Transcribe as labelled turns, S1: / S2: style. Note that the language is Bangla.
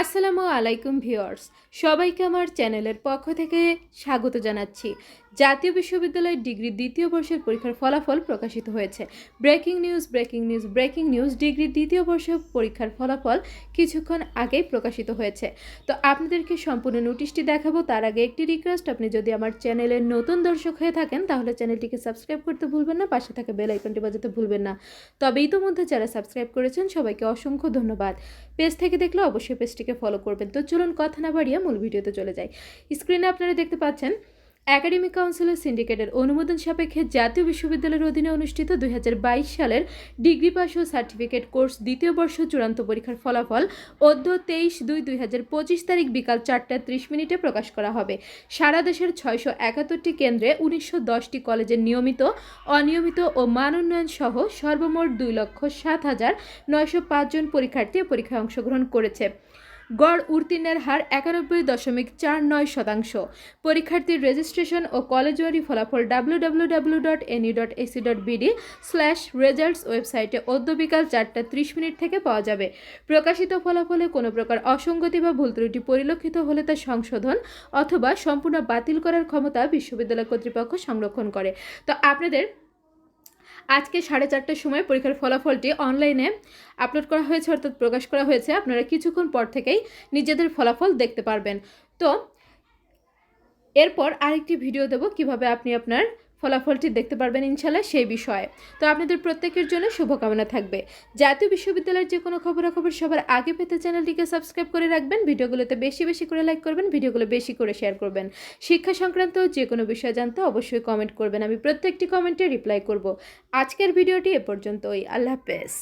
S1: আসসালামু আলাইকুম ভিউয়ার্স, সবাইকে আমার চ্যানেলের পক্ষ থেকে স্বাগত জানাচ্ছি। জাতীয় বিশ্ববিদ্যালয়ের ডিগ্রি দ্বিতীয় বর্ষের পরীক্ষার ফলাফল প্রকাশিত হয়েছে। Breaking news breaking news breaking news degree দ্বিতীয় বর্ষের পরীক্ষার ফলাফল কিছুক্ষণ আগেই প্রকাশিত হয়েছে। তো আপনাদেরকে সম্পূর্ণ নোটিশটি দেখাবো, তার আগে একটি রিকোয়েস্ট আপনি যদি আমার চ্যানেলের নতুন দর্শক হয়ে থাকেন, তাহলে চ্যানেলটিকে সাবস্ক্রাইব করতে ভুলবেন না, পাশে থাকা বেল আইকনটি বাজাতে ভুলবেন না। তবে ইতোমধ্যে যারা সাবস্ক্রাইব করেছেন, সবাইকে অসংখ্য ধন্যবাদ। পেজ থেকে দেখলে অবশ্যই পেজটিকে ফলো করবেন। তো চলুন কথা না বাড়িয়ে মূল ভিডিওতে চলে যাই। স্ক্রিনে আপনারা দেখতে পাচ্ছেন একাডেমিক কাউন্সিলের সিন্ডিকেটের অনুমোদন সাপেক্ষে জাতীয় বিশ্ববিদ্যালয়ের অধীনে অনুষ্ঠিত দুই হাজার বাইশ সালের ডিগ্রি পাস ও সার্টিফিকেট কোর্স দ্বিতীয় বর্ষ চূড়ান্ত পরীক্ষার ফলাফল অধ্য তেইশ দুই দুই তারিখ বিকাল চারটা ত্রিশ মিনিটে প্রকাশ করা হবে। সারা দেশের ছয়শো একাত্তরটি কেন্দ্রে উনিশশো দশটি কলেজের নিয়মিত, অনিয়মিত ও মান উন্নয়ন সহ সর্বমোট দুই লক্ষ সাত হাজার নয়শো পাঁচজন পরীক্ষার্থী পরীক্ষায় অংশগ্রহণ করেছে। গড় উত্তীর্ণের হার একানব্বই দশমিক চার নয় শতাংশ। পরীক্ষার্থীর রেজিস্ট্রেশন ও কলেজওয়ারি ফলাফল W dot NU dot AC dot BD slash results ওয়েবসাইটে অদ্য বিকাল চারটা ত্রিশ মিনিট থেকে পাওয়া যাবে। প্রকাশিত ফলাফলে কোনো প্রকার অসঙ্গতি বা ভুল ত্রুটি পরিলক্ষিত হলে তা সংশোধন অথবা সম্পূর্ণ বাতিল করার ক্ষমতা বিশ্ববিদ্যালয় কর্তৃপক্ষ সংরক্ষণ করে। তো আপনাদের আজকে সাড়ে চারটের সময় পরীক্ষার ফলাফলটি অনলাইনে আপলোড করা হয়েছে, অর্থাৎ প্রকাশ করা হয়েছে। আপনারা কিছুক্ষণ পর থেকেই নিজেদের ফলাফল দেখতে পারবেন। তো, এরপর আরেকটি ভিডিও দেব, কীভাবে আপনি আপনার ফলাফলটি দেখতে পারবেন ইনশাল্লাহ সেই বিষয়ে। তো আপনাদের প্রত্যেকের জন্য শুভকামনা থাকবে। জাতীয় বিশ্ববিদ্যালয়ের যে কোনো খবরাখবর সবার আগে পেতে চ্যানেলটিকে সাবস্ক্রাইব করে রাখবেন, ভিডিওগুলোতে বেশি বেশি করে লাইক করবেন, ভিডিওগুলো বেশি করে শেয়ার করবেন। শিক্ষা সংক্রান্ত যে কোনো বিষয় জানতে অবশ্যই কমেন্ট করবেন, আমি প্রত্যেকটি কমেন্টে রিপ্লাই করব। আজকের ভিডিওটি এ পর্যন্তই, আল্লাহ হাফেজ।